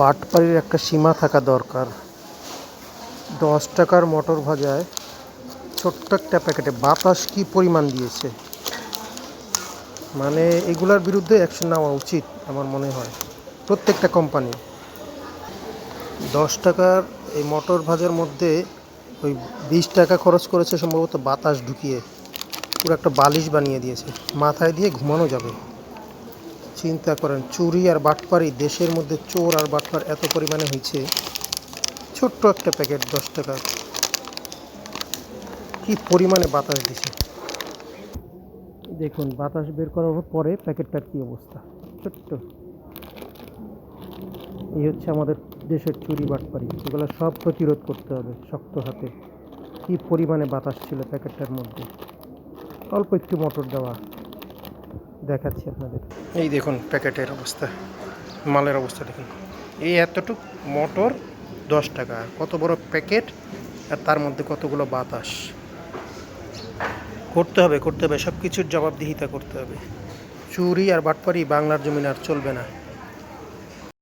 বাটপাড়ির একটা সীমা থাকা দরকার। দশ টাকার মটর ভাজায় ছোট্ট একটা প্যাকেটে বাতাস কি পরিমাণ দিয়েছে? মানে এগুলার বিরুদ্ধে অ্যাকশন নেওয়া উচিত আমার মনে হয়, প্রত্যেকটা কোম্পানি দশ টাকার এই মটর ভাজার মধ্যে ওই বিশ টাকা খরচ করেছে সম্ভবত বাতাস ঢুকিয়ে, পুরো একটা বালিশ বানিয়ে দিয়েছে, মাথায় দিয়ে ঘুমানো যাবে। চিন্তা করেন, চুরি আর বাটপারি দেশের মধ্যে চোর আর বাটপার এত পরিমাণে হয়েছে। ছোট্ট একটা প্যাকেট, দশ টাকার কি পরিমাণে বাতাস দিছে। দেখুন, বাতাস বের করার পরে প্যাকেটটার কি অবস্থা। ছোট্ট। এই হচ্ছে আমাদের দেশের চুরি, বাটপারি। এগুলো সব প্রতিরোধ করতে হবে শক্ত হাতে। কি পরিমাণে বাতাস ছিল প্যাকেটটার মধ্যে। অল্প একটু মোটর দেওয়া। দেখাচ্ছি আপনাদের। এই দেখুন প্যাকেটের অবস্থা, মালের অবস্থা দেখুন। এই এতটুক মোটর দশ টাকা, কত বড় প্যাকেট আর তার মধ্যে কতগুলো বাতাস। করতে হবে করতে হবে সব কিছুর জবাবদিহিতা করতে হবে। চুরি আর বাটপারি বাংলার জমিন আর চলবে না।